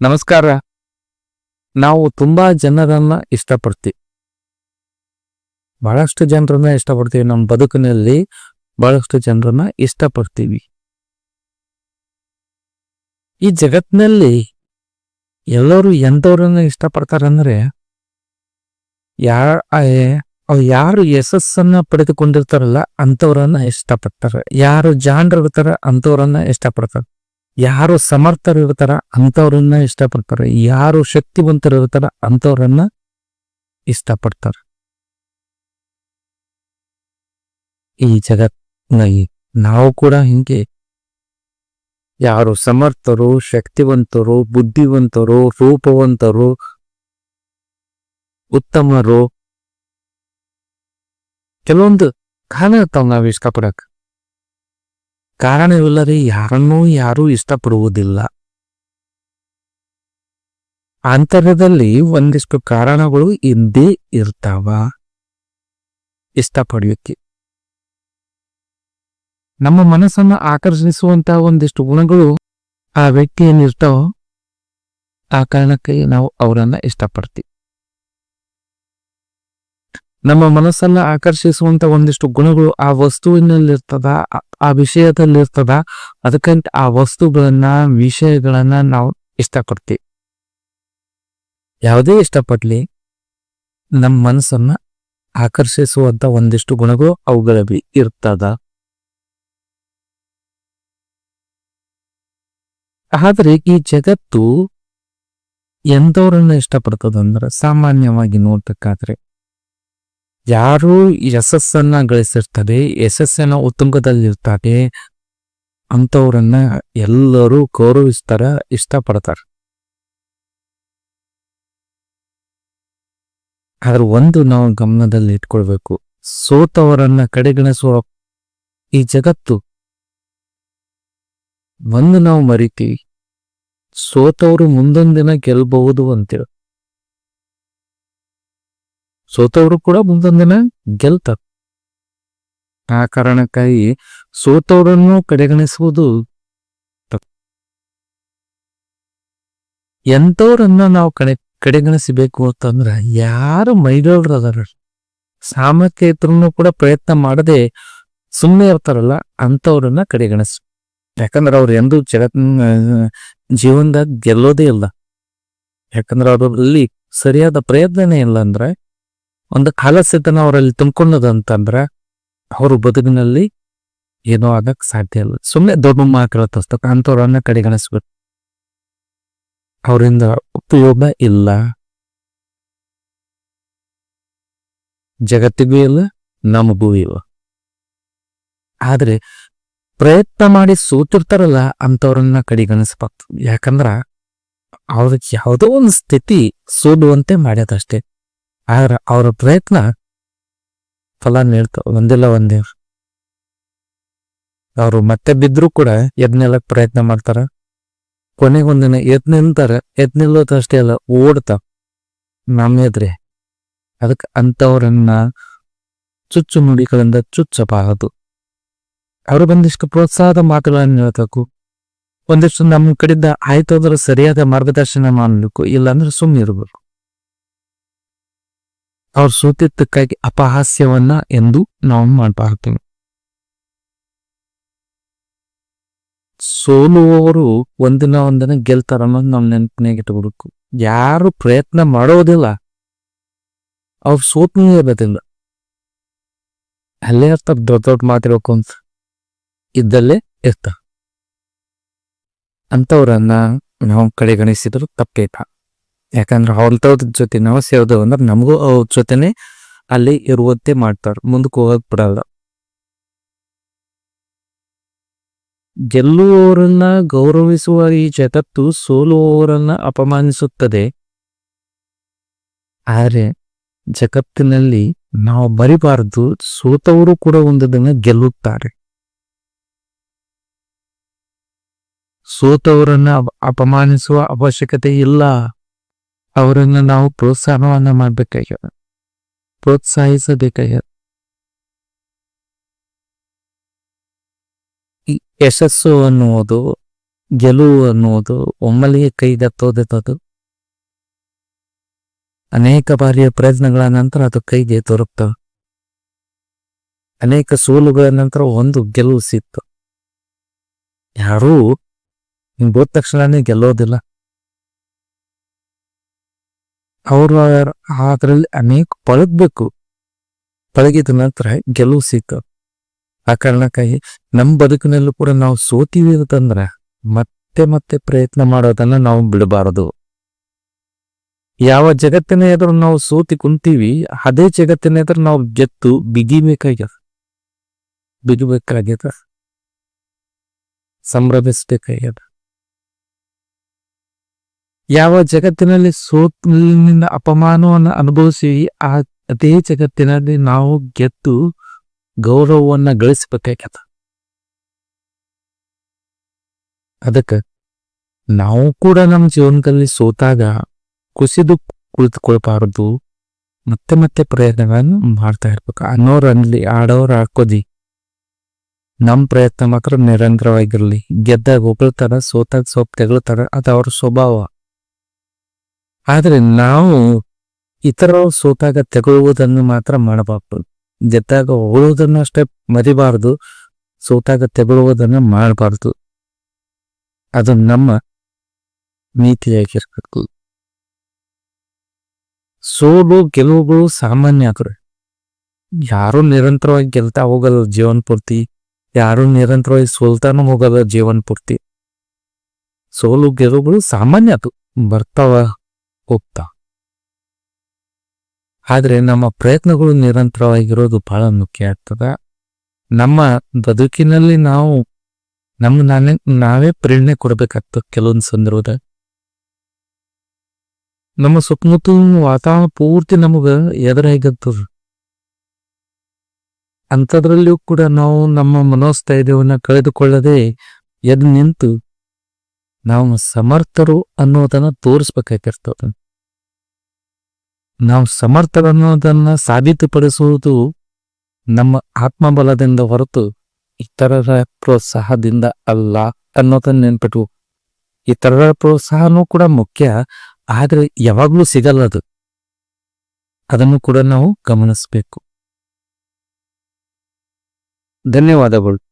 ನಮಸ್ಕಾರ. ನಾವು ತುಂಬಾ ಜನರನ್ನ ಇಷ್ಟಪಡ್ತೀವಿ ಬಹಳಷ್ಟು ಜನರನ್ನ ಇಷ್ಟಪಡ್ತೀವಿ. ನಮ್ಮ ಬದುಕಿನಲ್ಲಿ ಬಹಳಷ್ಟು ಜನರನ್ನ ಇಷ್ಟಪಡ್ತೀವಿ. ಈ ಜಗತ್ತಿನಲ್ಲಿ ಎಲ್ಲರೂ ಎಂಥವ್ರನ್ನ ಇಷ್ಟಪಡ್ತಾರಂದ್ರೆ, ಯಾರು ಯಾರು ಯಶಸ್ಸನ್ನ ಪಡೆದುಕೊಂಡಿರ್ತಾರಲ್ಲ ಅಂಥವ್ರನ್ನ ಇಷ್ಟಪಡ್ತಾರೆ. ಯಾರು ಜಾಣರು ಇರ್ತಾರ ಅಂಥವ್ರನ್ನ ಇಷ್ಟಪಡ್ತಾರೆ. ಯಾರು ಸಮರ್ಥರು ಇರ್ತಾರ ಅಂಥವ್ರನ್ನ ಇಷ್ಟಪಡ್ತಾರೆ. ಯಾರು ಶಕ್ತಿವಂತರು ಇರ್ತಾರ ಅಂಥವ್ರನ್ನ ಇಷ್ಟಪಡ್ತಾರೆ. ಈ ಜಗತ್ನಲ್ಲಿ ನಾವು ಕೂಡ ಹಿಂಗೆ. ಯಾರು ಸಮರ್ಥರು, ಶಕ್ತಿವಂತರು, ಬುದ್ಧಿವಂತರು, ರೂಪವಂತರು, ಉತ್ತಮರು, ಕೆಲವೊಂದು ಕಾರಣ ಇರ್ತಾವ ನಾವು ಇಷ್ಟಪಡಕ್ ಕಾರಣವಿಲ್ಲದೆ ಯಾರನ್ನೂ ಯಾರೂ ಇಷ್ಟಪಡುವುದಿಲ್ಲ. ಅಂತರ್ಯದಲ್ಲಿ ಒಂದಿಷ್ಟು ಕಾರಣಗಳು ಇದ್ದೇ ಇರ್ತಾವ. ಇಷ್ಟಪಡೆಯುತ್ತೆ ನಮ್ಮ ಮನಸ್ಸನ್ನ ಆಕರ್ಷಿಸುವಂತಹ ಒಂದಿಷ್ಟು ಗುಣಗಳು ಆ ವ್ಯಕ್ತಿ ಏನಿರ್ತಾವೋ ಆ ಕಾರಣಕ್ಕೆ ನಾವು ಅವರನ್ನ ಇಷ್ಟಪಡ್ತೀವಿ. ನಮ್ಮ ಮನಸ್ಸನ್ನ ಆಕರ್ಷಿಸುವಂತ ಒಂದಿಷ್ಟು ಗುಣಗಳು ಆ ವಸ್ತುವಿನಲ್ಲಿರ್ತದ, ಆ- ವಿಷಯದಲ್ಲಿರ್ತದ, ಅದಕ್ಕಂತ ಆ ವಸ್ತುಗಳನ್ನ, ವಿಷಯಗಳನ್ನ ನಾವು ಇಷ್ಟಪಡ್ತೀವಿ. ಯಾವುದೇ ಇಷ್ಟಪಡ್ಲಿ, ನಮ್ಮ ಮನಸ್ಸನ್ನ ಆಕರ್ಷಿಸುವಂತ ಒಂದಿಷ್ಟು ಗುಣಗಳು ಅವುಗಳ ಬಿ ಇರ್ತದ. ಆದರೆ ಈ ಜಗತ್ತು ಎಂಥವ್ರನ್ನ ಇಷ್ಟಪಡ್ತದಂದ್ರೆ ಸಾಮಾನ್ಯವಾಗಿ ನೋಡ್ಬೇಕಾದ್ರೆ ಯಾರು ಯಶಸ್ಸನ್ನ ಗಳಿಸಿರ್ತಾರೆ ಯಶಸ್ಸಿನ ಉತ್ತುಂಗದಲ್ಲಿರ್ತಾರೆ ಅಂತವರನ್ನ ಎಲ್ಲರೂ ಗೌರವಿಸ್ತಾರ, ಇಷ್ಟಪಡ್ತಾರ. ಆದ್ರೆ ಒಂದು ನಾವು ಗಮನದಲ್ಲಿ ಇಟ್ಕೊಳ್ಬೇಕು, ಸೋತವರನ್ನ ಕಡೆಗಣಿಸುವ ಈ ಜಗತ್ತು. ಒಂದು ನಾವು ಮರಿತೀವಿ, ಸೋತವರು ಮುಂದೊಂದಿನ ದಿನ ಗೆಲ್ಬಹುದು ಅಂತೇಳಿ ಸೋತವರು ಕೂಡ ಮುಂದೊಂದಿನ ದಿನ ಗೆಲ್ತಾರೆ. ಆ ಕಾರಣಕ್ಕಾಗಿ ಸೋತವರನ್ನು ಕಡೆಗಣಿಸುವುದು ಎಂಥವ್ರನ್ನ ನಾವು ಕಡೆ, ಕಡೆಗಣಿಸಬೇಕು ಅಂತಂದ್ರ ಯಾರು ಮೈಗಳ್ರು ಅದಾರ. ಸಾಮರ್ಥ್ಯ ಇದ್ರೂ ಕೂಡ ಪ್ರಯತ್ನ ಮಾಡದೆ ಸುಮ್ಮನೆ ಇರ್ತಾರಲ್ಲ, ಅಂಥವ್ರನ್ನ ಕಡೆಗಣಿಸ್. ಯಾಕಂದ್ರೆ ಅವ್ರು ಎಂದೂ ಜಗತ್ತಿನ ಜೀವನದಾಗ ಗೆಲ್ಲೋದೇ ಇಲ್ಲ. ಯಾಕಂದ್ರೆ ಅವರಲ್ಲಿ ಸರಿಯಾದ ಪ್ರಯತ್ನನೇ ಇಲ್ಲ ಅಂದ್ರೆ ಒಂದು ಆಲಸ್ಯತನ ಅವರಲ್ಲಿ ತುಂಬಿಕೊಂಡದ ಅಂತಂದ್ರ ಅವ್ರ ಬದುಕಿನಲ್ಲಿ ಏನೋ ಆಗಕ್ ಸಾಧ್ಯ ಇಲ್ಲ. ಸುಮ್ಮನೆ ದೊಡ್ಡ ತೋರಿಸ್ತಕ್ಕ ಅಂಥವ್ರನ್ನ ಕಡೆಗಣಿಸ್ಬೇಕು. ಅವರಿಂದ ಉಪಯೋಗ ಇಲ್ಲ. ಜಗತ್ತಿಗೂ ಇಲ್ಲ, ನಮಗೂ ಇಲ್ಲ. ಆದ್ರೆ ಪ್ರಯತ್ನ ಮಾಡಿ ಸೋತಿರ್ತಾರಲ್ಲ ಅಂಥವ್ರನ್ನ ಕಡೆಗಣಿಸ್ಬಾರ್ದು ಯಾಕಂದ್ರ ಅವ್ರಿಗೆ ಯಾವುದೋ ಒಂದು ಸ್ಥಿತಿ ಸೋಲುವಂತೆ ಮಾಡ್ಯದಷ್ಟೇ. ಆದ್ರೆ ಅವರ ಪ್ರಯತ್ನ ಫಲ ನೀಡ್ತಾವ ಒಂದಿಲ್ಲ ಒಂದೇ ಅವರು ಮತ್ತೆ ಬಿದ್ರು ಕೂಡ ಎದ್ನೆಲ್ಲ ಪ್ರಯತ್ನ ಮಾಡ್ತಾರ. ಕೊನೆಗೊಂದಿನ ಎದ್ ನಿಲ್ತಾರ, ಎದ್ ನಿಲ್ಲೋದಷ್ಟೇ ಅಲ್ಲ, ಓಡ್ತಾವ. ನಮ್ಮ ಎದ್ರೆ. ಅದಕ್ಕೆ ಅಂಥವ್ರನ್ನ ಚುಚ್ಚು ನುಡಿಗಳಿಂದ ಚುಚ್ಚಬಾರದು. ಅವರು ಬಂದಿಷ್ಟು ಪ್ರೋತ್ಸಾಹದ ಮಾತುಗಳನ್ನು ಹೇಳ್ಬೇಕು. ಒಂದಿಷ್ಟು ನಮ್ಮ ಕಡೆಯಿಂದ ಆಯ್ತು ಅಂದ್ರೆ ಸರಿಯಾದ ಮಾರ್ಗದರ್ಶನ ಮಾಡಬೇಕು, ಇಲ್ಲಾಂದ್ರೆ ಸುಮ್ಮನೆ ಇರಬೇಕು ಅವ್ರ ಸೋತಿದ್ದಕ್ಕಾಗಿ ಅಪಹಾಸ್ಯವನ್ನ ಎಂದು ನಾವು ಮಾಡಬಾರ್ದು ಸೋಲುವವರು ಒಂದಿನ ಒಂದಿನ ಗೆಲ್ತಾರ ಅನ್ನೋದು ನಾವು ನೆನಪಿನಾಗ ಇಟ್ಕೊಬೇಕು. ಯಾರು ಪ್ರಯತ್ನ ಮಾಡೋದಿಲ್ಲ, ಅವ್ರು ಸೋತ್ನೇ ಇರೋದಿಲ್ಲ. ಅಲ್ಲೇ ಇರ್ತಾರ, ದೊಡ್ಡ ದೊಡ್ಡ ಮಾತಿರ್ಬೇಕು ಅಂತ. ಇದ್ದಲ್ಲೇ ಇರ್ತಾರ. ಅಂಥವ್ರನ್ನ ನಾವು ಕಡೆಗಣಿಸಿದ್ರು ತಪ್ಪೇಟ. ಯಾಕಂದ್ರೆ ಹೊಲ್ತವ್ರ ಜೊತೆ ನಾವು ಸೇರಿದೆವು ಅಂದ್ರೆ ನಮಗೂ ಅವ್ರ ಜೊತೆನೆ ಅಲ್ಲಿ ಇರುವಂತೆ ಮಾಡ್ತಾರೆ, ಮುಂದಕ್ಕೆ ಹೋಗಕ್ ಬಿಡಲ್ಲ. ಗೆಲ್ಲುವವರನ್ನ ಗೌರವಿಸುವ ಈ ಜಗತ್ತು ಸೋಲುವವರನ್ನ ಅಪಮಾನಿಸುತ್ತದೆ. ಆದರೆ ಜಗತ್ತಿನಲ್ಲಿ ನಾವು ಬರಿಬಾರದು, ಸೋತವರು ಕೂಡ ಒಂದು ದಿನ ಗೆಲ್ಲುತ್ತಾರೆ. ಸೋತವರನ್ನ ಅಪಮಾನಿಸುವ ಅವಶ್ಯಕತೆ ಇಲ್ಲ. ಅವರನ್ನ ನಾವು ಪ್ರೋತ್ಸಾಹವನ್ನ ಮಾಡ್ಬೇಕಾಗ್ಯದ. ಪ್ರೋತ್ಸಾಹಿಸಬೇಕಾಗ್ಯದ. ಯಶಸ್ಸು ಅನ್ನುವುದು, ಗೆಲುವು ಅನ್ನುವುದು ಒಮ್ಮೆಲೆಯೇ ಕೈಗೆತ್ತೋದೆತ್ತದು ಅನೇಕ ಬಾರಿಯ ಪ್ರಯತ್ನಗಳ ನಂತರ ಅದು ಕೈಗೆ ದೊರಕ್ತವೆ ಅನೇಕ ಸೋಲುಗಳ ನಂತರ ಒಂದು ಗೆಲುವು ಸಿಕ್ತು ಯಾರೂ ಹೋದ ತಕ್ಷಣನೇ ಗೆಲ್ಲೋದಿಲ್ಲ. ಅವರು ಅದರಲ್ಲಿ ಅನೇಕ ಪಳಗಬೇಕು. ಪಳಗಿದ ನಂತರ ಗೆಲುವು ಸಿಕ್ಕ ಆ ಕಾರಣಕ್ಕಾಗಿ ನಮ್ಮ ಬದುಕಿನಲ್ಲೂ ಕೂಡ ನಾವು ಸೋತೀವಿ ಅಂತಂದ್ರೆ ಮತ್ತೆ ಮತ್ತೆ ಪ್ರಯತ್ನ ಮಾಡೋದನ್ನ ನಾವು ಬಿಡಬಾರದು. ಯಾವ ಜಗತ್ತಿನ ಎದುರು ನಾವು ಸೋತಿ ಕುಂತೀವಿ, ಅದೇ ಜಗತ್ತಿನ ಎದುರು ನಾವು ಗೆದ್ದು ಬಿಗಿಬೇಕಾಗ್ಯದ. ಬಿಗಿಬೇಕಾಗ್ಯದ. ಸಂಭ್ರಮಿಸ್ಬೇಕಾಗ್ಯದ. ಯಾವ ಜಗತ್ತಿನಲ್ಲಿ ಸೋತ್ನಿಂದ ಅಪಮಾನವನ್ನು ಅನುಭವಿಸಿ, ಆ ಅದೇ ಜಗತ್ತಿನಲ್ಲಿ ನಾವು ಗೆದ್ದು ಗೌರವವನ್ನ ಗಳಿಸಬೇಕಾಗ್ಯದ. ಅದಕ್ಕೆ ನಾವು ಕೂಡ ನಮ್ಮ ಜೀವನದಲ್ಲಿ ಸೋತಾಗ ಕುಸಿದು ಕುಳಿತುಕೊಳ್ಬಾರದು, ಮತ್ತೆ ಮತ್ತೆ ಪ್ರಯತ್ನಗಳನ್ನು ಮಾಡ್ತಾ ಇರ್ಬೇಕು. ಅನ್ನೋರು ಅನ್ಲಿ, ಆಡೋರು ಹಾಕೋದಿ ನಮ್ಮ ಪ್ರಯತ್ನ ಮಾತ್ರ ನಿರಂತರವಾಗಿರಲಿ. ಗೆದ್ದಾಗ ಹೊಗಳ್ತಾರ ಸೋತಾಗ ಸೋಪ್ ತೆಗಳ್ತಾರ ಅದು ಅವ್ರ ಸ್ವಭಾವ. ಆದ್ರೆ ನಾವು ಇತರ ಸೋತಾಗ ತೆಗೊಳ್ಳುವುದನ್ನು ಮಾತ್ರ ಮಾಡಬಾರ್ದು. ಗೆದ್ದಾಗ ಹೋಗುವುದನ್ನು ಅಷ್ಟೇ ಮರಿಬಾರ್ದು, ಸೋತಾಗ ತೆಗೊಳ್ಳುವುದನ್ನು ಮಾಡಬಾರ್ದು. ಅದು ನಮ್ಮ ನೀತಿಯಾಗಿರ್ಬೇಕು. ಸೋಲು ಗೆಲುವುಗಳು ಸಾಮಾನ್ಯ ಆದ್ರೆ. ಯಾರು ನಿರಂತರವಾಗಿ ಗೆಲ್ತಾ ಹೋಗಲ್ಲ ಜೀವನ ಪೂರ್ತಿ. ಯಾರು ನಿರಂತರವಾಗಿ ಸೋಲ್ತಾನು ಹೋಗಲ್ಲ ಜೀವನ ಪೂರ್ತಿ. ಸೋಲು ಗೆಲುವುಗಳು ಸಾಮಾನ್ಯ ಅದು. ಬರ್ತಾವ ಹೋಗ್ತಾ ಆದರೆ ನಮ್ಮ ಪ್ರಯತ್ನಗಳು ನಿರಂತರವಾಗಿರೋದು ಬಹಳ ಮುಖ್ಯ ಆಗ್ತದ. ನಮ್ಮ ಬದುಕಿನಲ್ಲಿ ನಾವು ನಮ್ಮ ನಾನೇ, ನಾವೇ ಪ್ರೇರಣೆ ಕೊಡಬೇಕಾಗ್ತದೆ ಕೆಲವೊಂದು ಸಂದರ್ಭದಾಗ ನಮ್ಮ ಸುತ್ತಮುತ್ತಲಿನ ವಾತಾವರಣ ಪೂರ್ತಿ ನಮಗ ಎದುರಾಗತ್ತದ ಅಂಥದ್ರಲ್ಲಿಯೂ ಕೂಡ ನಾವು ನಮ್ಮ ಮನೋಸ್ಥೈರ್ಯವನ್ನು ಕಳೆದುಕೊಳ್ಳದೆ ಎದ್ದು ನಿಂತು ನಾವು ಸಮರ್ಥರು ಅನ್ನೋದನ್ನ ತೋರಿಸ್ಬೇಕಾಗಿರ್ತದ ನಾವು ಸಮರ್ಥರು ಅನ್ನೋದನ್ನ ಸಾಬೀತುಪಡಿಸುವುದು ನಮ್ಮ ಆತ್ಮಬಲದಿಂದ ಹೊರತು ಇತರರ ಪ್ರೋತ್ಸಾಹದಿಂದ ಅಲ್ಲ ಅನ್ನೋದನ್ನ ನೆನ್ಪಿಟ್ಟು ಇತರರ ಪ್ರೋತ್ಸಾಹನೂ ಕೂಡ ಮುಖ್ಯ, ಆದ್ರೆ ಯಾವಾಗ್ಲೂ ಸಿಗಲ್ಲ ಅದು. ಅದನ್ನು ಕೂಡ ನಾವು ಗಮನಿಸಬೇಕು. ಧನ್ಯವಾದಗಳು.